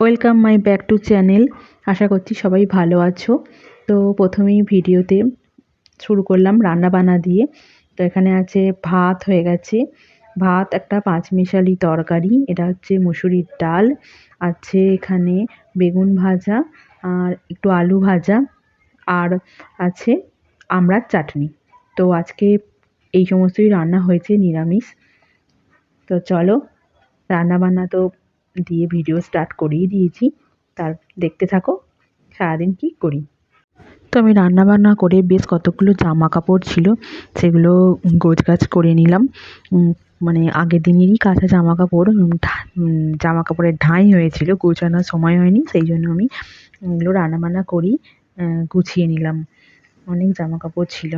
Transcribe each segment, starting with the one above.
Welcome my back to channel আশা করছি সবাই ভালো আছো। তো প্রথমেই ভিডিওতে শুরু করলাম রান্না বান্না দিয়ে। তো এখানে আছে ভাত হয়ে গেছে। ভাত একটা পাঁচমিশালি তরকারি, এটা হচ্ছে মুসুরির ডাল। আছে এখানে বেগুন ভাজা আর একটু আলু ভাজা। আর আছে আমড়ার চাটনি। তো আজকে এই সমস্তই রান্না হয়েছে নিরামিষ। তো চলো রান্না বান্না তো দিয়ে ভিডিও স্টার্ট করিয়ে দিয়েছি। তার দেখতে থাকো, সারাদিন কি করি। তো আমি রান্না বান্না করে বেশ কতগুলো জামা কাপড় ছিল, সেগুলো গোছগাছ করে নিলাম। মানে আগের দিনেরই কাঁচা জামা কাপড় জামা কাপড়ের ঢাঁই হয়েছিল, গোছানোর সময় হয়নি, সেই জন্য আমি এগুলো রান্নাবান্না করি গুছিয়ে নিলাম। অনেক জামা কাপড় ছিল।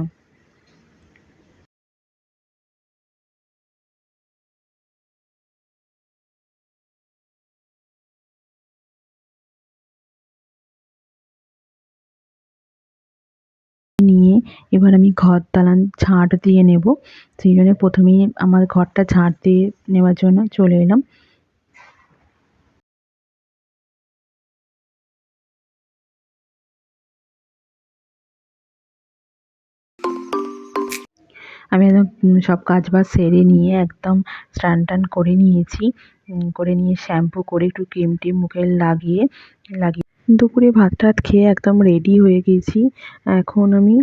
নিয়ে এবার আমি ঘর দালান ঝাঁট দিয়ে নেব। সেই জন্য প্রথমেই আমার ঘরটা ঝাঁট দিয়ে নেওয়ার জন্য চলে এলাম। আমি একদম সব কাজ বাজ সেরে নিয়ে একদম স্নান টান করে নিয়েছি। করে নিয়ে শ্যাম্পু করে একটু ক্রিম টিম মুখে লাগিয়ে লাগিয়ে দুপুরে ভাত টাত খেয়ে একদম রেডি হয়ে গেছি। এখন আমি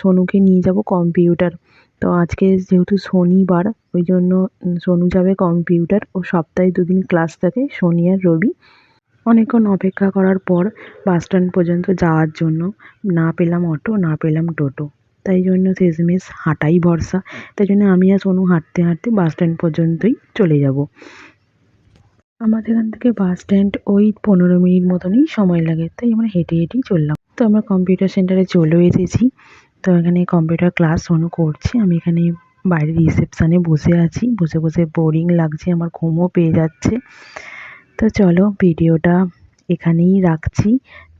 সোনুকে নিয়ে যাব কম্পিউটার তো আজকে যেহেতু শনিবার, ওই জন্য সোনু যাবে কম্পিউটার ও সপ্তাহে দুদিন ক্লাস থাকে, শনি আর রবি। অনেকক্ষণ অপেক্ষা করার পর বাস স্ট্যান্ড পর্যন্ত যাওয়ার জন্য না পেলাম অটো, না পেলাম টোটো। তাই জন্য শেষমেশ হাঁটাই ভরসা। তাই জন্য আমি আর সোনু হাঁটতে হাঁটতে বাস স্ট্যান্ড পর্যন্তই চলে যাব। আমাদের এখান থেকে বাস স্ট্যান্ড ওই পনেরো মিনিট মতনই সময় লাগে, তাই আমরা হেঁটে হেঁটেই চললাম। তো আমরা কম্পিউটার সেন্টারে চলেও এসেছি। তো এখানে কম্পিউটার ক্লাস শোনো করছি। আমি এখানে বাইরে রিসেপশানে বসে আছি। বসে বসে বোরিং লাগছে, আমার ঘুমও পেয়ে যাচ্ছে। তো চলো ভিডিওটা এখানেই রাখছি।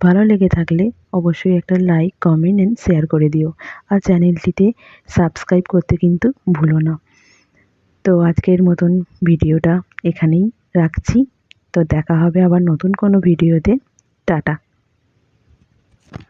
ভালো লেগে থাকলে অবশ্যই একটা লাইক কমেন্ট অ্যান্ড শেয়ার করে দিও। আর চ্যানেলটিতে সাবস্ক্রাইব করতে কিন্তু ভুলো না। তো আজকের মতন ভিডিওটা এখানেই রাখছি। তো দেখা হবে আবার নতুন কোনো ভিডিওতে। টাটা।